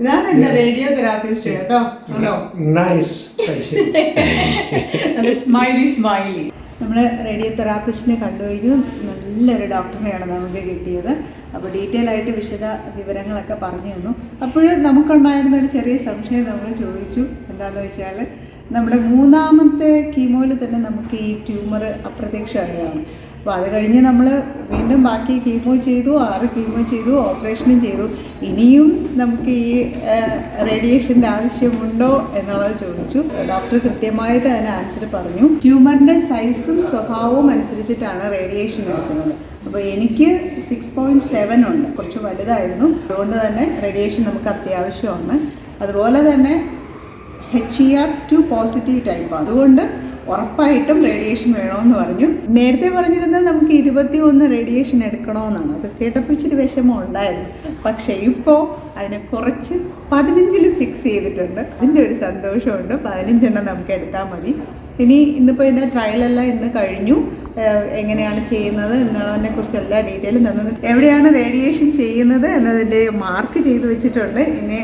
ഇതാണ് എന്റെ radio therapist കേട്ടോ. നൈസ് നല്ല സ്മൈലി സ്മൈലി നമ്മൾ റേഡിയോ തെറാപ്പിസ്റ്റിനെ കണ്ടു കഴിഞ്ഞു നല്ലൊരു ഡോക്ടറിനെയാണ് നമുക്ക് കിട്ടിയത്. അപ്പോൾ ഡീറ്റെയിൽ ആയിട്ട് വിശദ വിവരങ്ങളൊക്കെ പറഞ്ഞു തന്നു. അപ്പോഴും നമുക്കുണ്ടായിരുന്ന ഒരു ചെറിയ സംശയം നമ്മൾ ചോദിച്ചു. എന്താണെന്ന് വെച്ചാൽ നമ്മുടെ മൂന്നാമത്തെ കീമോയിൽ തന്നെ നമുക്ക് ഈ ട്യൂമർ അപ്രത്യക്ഷമായതാണ് അപ്പോൾ അത് കഴിഞ്ഞ് നമ്മൾ വീണ്ടും ബാക്കി കീമോ ചെയ്തു ആറ് കീമോ ചെയ്തു ഓപ്പറേഷനും ചെയ്തു. ഇനിയും നമുക്ക് ഈ റേഡിയേഷന്റെ ആവശ്യമുണ്ടോ എന്നുള്ളത് ചോദിച്ചു. ഡോക്ടർ കൃത്യമായിട്ട് അതിന് ആൻസർ പറഞ്ഞു. ട്യൂമറിന്റെ സൈസും സ്വഭാവവും അനുസരിച്ചിട്ടാണ് റേഡിയേഷൻ എടുക്കുന്നത്. അപ്പോൾ എനിക്ക് സിക്സ് പോയിന്റ് സെവൻ ഉണ്ട്. കുറച്ച് വലുതായിരുന്നു. അതുകൊണ്ട് തന്നെ റേഡിയേഷൻ നമുക്ക് അത്യാവശ്യമാണ്. അതുപോലെ തന്നെ H E R two positive type അതുകൊണ്ട് ഉറപ്പായിട്ടും റേഡിയേഷൻ വേണമെന്ന് പറഞ്ഞു. നേരത്തെ പറഞ്ഞിരുന്നത് നമുക്ക് ഇരുപത്തി ഒന്ന് റേഡിയേഷൻ എടുക്കണമെന്നാണ് അത് കേട്ടപ്പോൾ ഇച്ചിരി വിഷമം ഉണ്ടായിരുന്നു. പക്ഷേ ഇപ്പോൾ അതിനെ കുറച്ച് പതിനഞ്ചിൽ ഫിക്സ് ചെയ്തിട്ടുണ്ട്. അതിന്റെ ഒരു സന്തോഷമുണ്ട്. പതിനഞ്ചെണ്ണം നമുക്ക് എടുത്താൽ മതി. ഇനി ഇന്നിപ്പോൾ ഇതിന്റെ ട്രയലെല്ലാം ഇന്ന് കഴിഞ്ഞു. എങ്ങനെയാണ് ചെയ്യുന്നത് എന്നുള്ളതിനെ കുറിച്ച് എല്ലാ ഡീറ്റെയിലും തന്നത്. എവിടെയാണ് റേഡിയേഷൻ ചെയ്യുന്നത് എന്നതിന്റെ മാർക്ക് ചെയ്ത് വെച്ചിട്ടുണ്ട്. ഇനി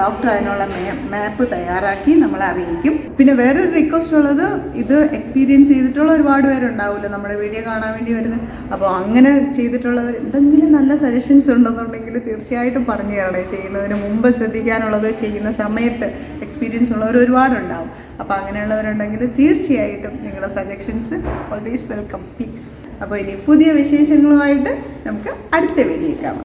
ഡോക്ടർ അതിനുള്ള മാപ്പ് തയ്യാറാക്കി നമ്മളെ അറിയിക്കും. പിന്നെ വേറൊരു റിക്വസ്റ്റ് ഉള്ളത് ഇത് എക്സ്പീരിയൻസ് ചെയ്തിട്ടുള്ള ഒരുപാട് പേരുണ്ടാവില്ല നമ്മുടെ വീഡിയോ കാണാൻ വേണ്ടി വരുന്നത് അപ്പോൾ അങ്ങനെ ചെയ്തിട്ടുള്ളവർ എന്തെങ്കിലും നല്ല സജഷൻസ് ഉണ്ടെന്നുണ്ടെങ്കിൽ തീർച്ചയായിട്ടും പറഞ്ഞു തരണേ. ചെയ്യുന്നതിന് മുമ്പ് ശ്രദ്ധിക്കാനുള്ളത് ചെയ്യുന്ന സമയത്ത് എക്സ്പീരിയൻസ് ഉള്ളവർ ഒരുപാടുണ്ടാവും. അപ്പോൾ അങ്ങനെയുള്ളവരുണ്ടെങ്കിൽ തീർച്ചയായിട്ടും നിങ്ങളുടെ സജഷൻസ് ഓൾവേസ് വെൽക്കം പ്ലീസ് അപ്പോൾ ഇനി പുതിയ വിശേഷങ്ങളുമായിട്ട് നമുക്ക് അടുത്ത വീഡിയോ കാണാം.